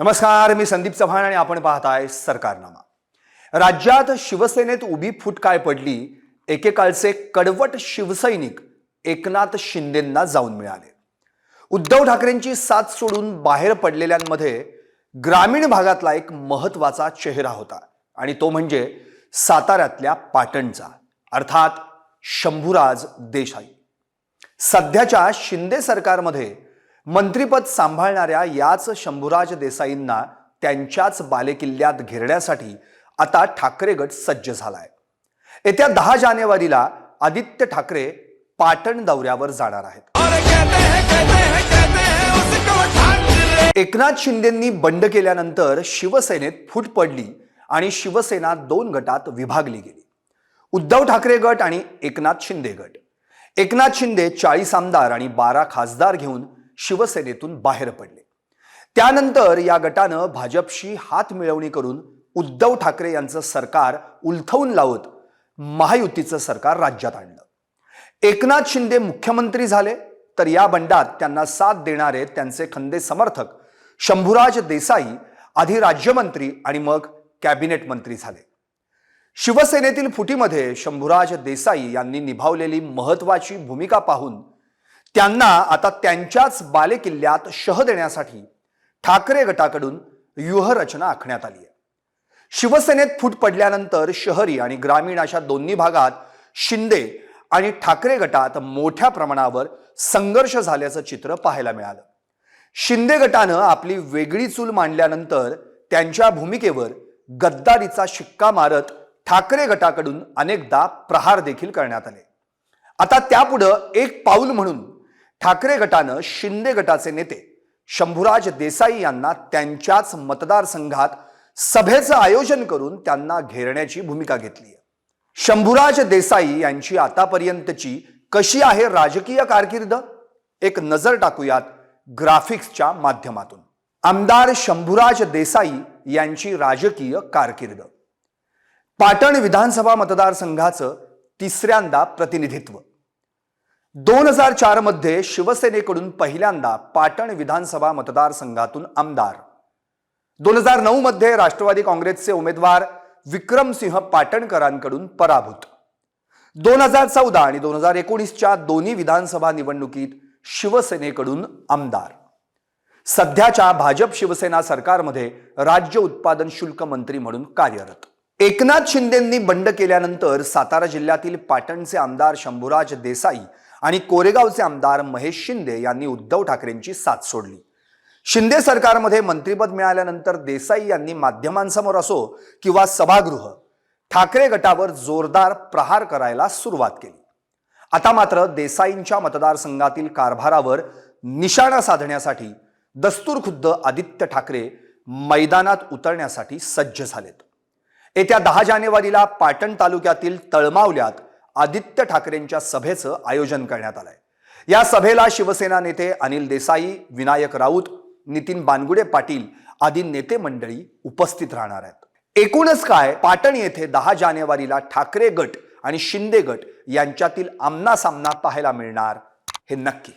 नमस्कार मी संदीप चव्हाण आणि आपण पाहताय सरकारनामा. राज्यात शिवसेनेत उभी फूट काय पडली? एकेकाळचे कडवट शिवसैनिक एकनाथ शिंदेंना जाऊन मिळाले. उद्धव ठाकरेंची साथ सोडून बाहेर पडलेल्यांमध्ये ग्रामीण भागातला एक महत्त्वाचा चेहरा होता आणि तो म्हणजे साताऱ्यातल्या पाटणचा अर्थात शंभूराज देसाई. सध्याच्या शिंदे सरकारमध्ये मंत्रीपद सांभाळणाऱ्या याच शंभूराज देसाईंना त्यांच्याच बालेकिल्ल्यात घेरण्यासाठी आता ठाकरे गट सज्ज झालाय. येत्या दहा जानेवारीला आदित्य ठाकरे पाटण दौऱ्यावर जाणार आहेत. एकनाथ शिंदेंनी बंड केल्यानंतर शिवसेनेत फूट पडली आणि शिवसेना दोन गटात विभागली गेली. उद्धव ठाकरे गट आणि एकनाथ शिंदे गट. एकनाथ शिंदे चाळीस आमदार आणि बारा खासदार घेऊन शिवसेनेतून बाहेर पडले. त्यानंतर या गटानं भाजपशी हात मिळवणी करून उद्धव ठाकरे यांचं सरकार उलथवून लावत महायुतीचं सरकार राज्यात आणलं. एकनाथ शिंदे मुख्यमंत्री झाले तर या बंडात त्यांना साथ देणारे त्यांचे खंदे समर्थक शंभूराज देसाई आधी राज्यमंत्री आणि मग कॅबिनेट मंत्री झाले. शिवसेनेतील फुटीमध्ये शंभूराज देसाई यांनी निभावलेली महत्वाची भूमिका पाहून त्यांना आता त्यांच्याच बालेकिल्ल्यात शह देण्यासाठी ठाकरे गटाकडून व्यूहरचना आखण्यात आली आहे. शिवसेनेत फूट पडल्यानंतर शहरी आणि ग्रामीण अशा दोन्ही भागात शिंदे आणि ठाकरे गटात मोठ्या प्रमाणावर संघर्ष झाल्याचं चित्र पाहायला मिळालं. शिंदे गटानं आपली वेगळी चूल मांडल्यानंतर त्यांच्या भूमिकेवर गद्दारीचा शिक्का मारत ठाकरे गटाकडून अनेकदा प्रहार देखील करण्यात आले. आता त्यापुढं एक पाऊल म्हणून ठाकरे गटानं शिंदे गटाचे नेते शंभूराज देसाई यांना त्यांच्याच मतदारसंघात सभेचं आयोजन करून त्यांना घेरण्याची भूमिका घेतली आहे. शंभूराज देसाई यांची आतापर्यंतची कशी आहे राजकीय कारकीर्द? एक नजर टाकूयात ग्राफिक्सच्या माध्यमातून. आमदार शंभूराज देसाई यांची राजकीय कारकीर्द. पाटण विधानसभा मतदारसंघाचं तिसऱ्यांदा प्रतिनिधित्व. दोन हजार चारमध्ये शिवसेनेकडून पहिल्यांदा पाटण विधानसभा मतदारसंघातून आमदार. दोन हजार नऊ मध्ये राष्ट्रवादी काँग्रेसचे उमेदवार विक्रमसिंह पाटणकरांकडून पराभूत. दोन हजार चौदा आणि दोन हजार एकोणीसच्या दोन्ही विधानसभा निवडणुकीत शिवसेनेकडून आमदार. सध्याच्या भाजप शिवसेना सरकारमध्ये राज्य उत्पादन शुल्क मंत्री म्हणून कार्यरत. एकनाथ शिंदेंनी बंड केल्यानंतर सातारा जिल्ह्यातील पाटणचे आमदार शंभूराज देसाई आणि कोरेगावचे आमदार महेश शिंदे यांनी उद्धव ठाकरेंची साथ सोडली. शिंदे सरकारमध्ये मंत्रिपद मिळाल्यानंतर देसाई यांनी माध्यमांसमोर असो किंवा सभागृह ठाकरे गटावर जोरदार प्रहार करायला सुरुवात केली. आता मात्र देसाईंच्या मतदारसंघातील कारभारावर निशाणा साधण्यासाठी दस्तूर खुद्द आदित्य ठाकरे मैदानात उतरण्यासाठी सज्ज झालेत. येत्या दहा जानेवारीला पाटण तालुक्यातील तळमावल्यात आदित्य ठाकरेंच्या सभेचं आयोजन करण्यात आलंय. या सभेला शिवसेना नेते अनिल देसाई विनायक राऊत नितीन बानगुडे पाटील आदी नेते मंडळी उपस्थित राहणार आहेत. एकूणच काय पाटण येथे दहा जानेवारीला ठाकरे गट आणि शिंदे गट यांच्यातील आमना सामना पाहायला मिळणार हे नक्की.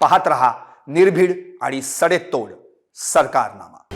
पाहत रहा निर्भीड आणि सडेतोड सरकारनामा.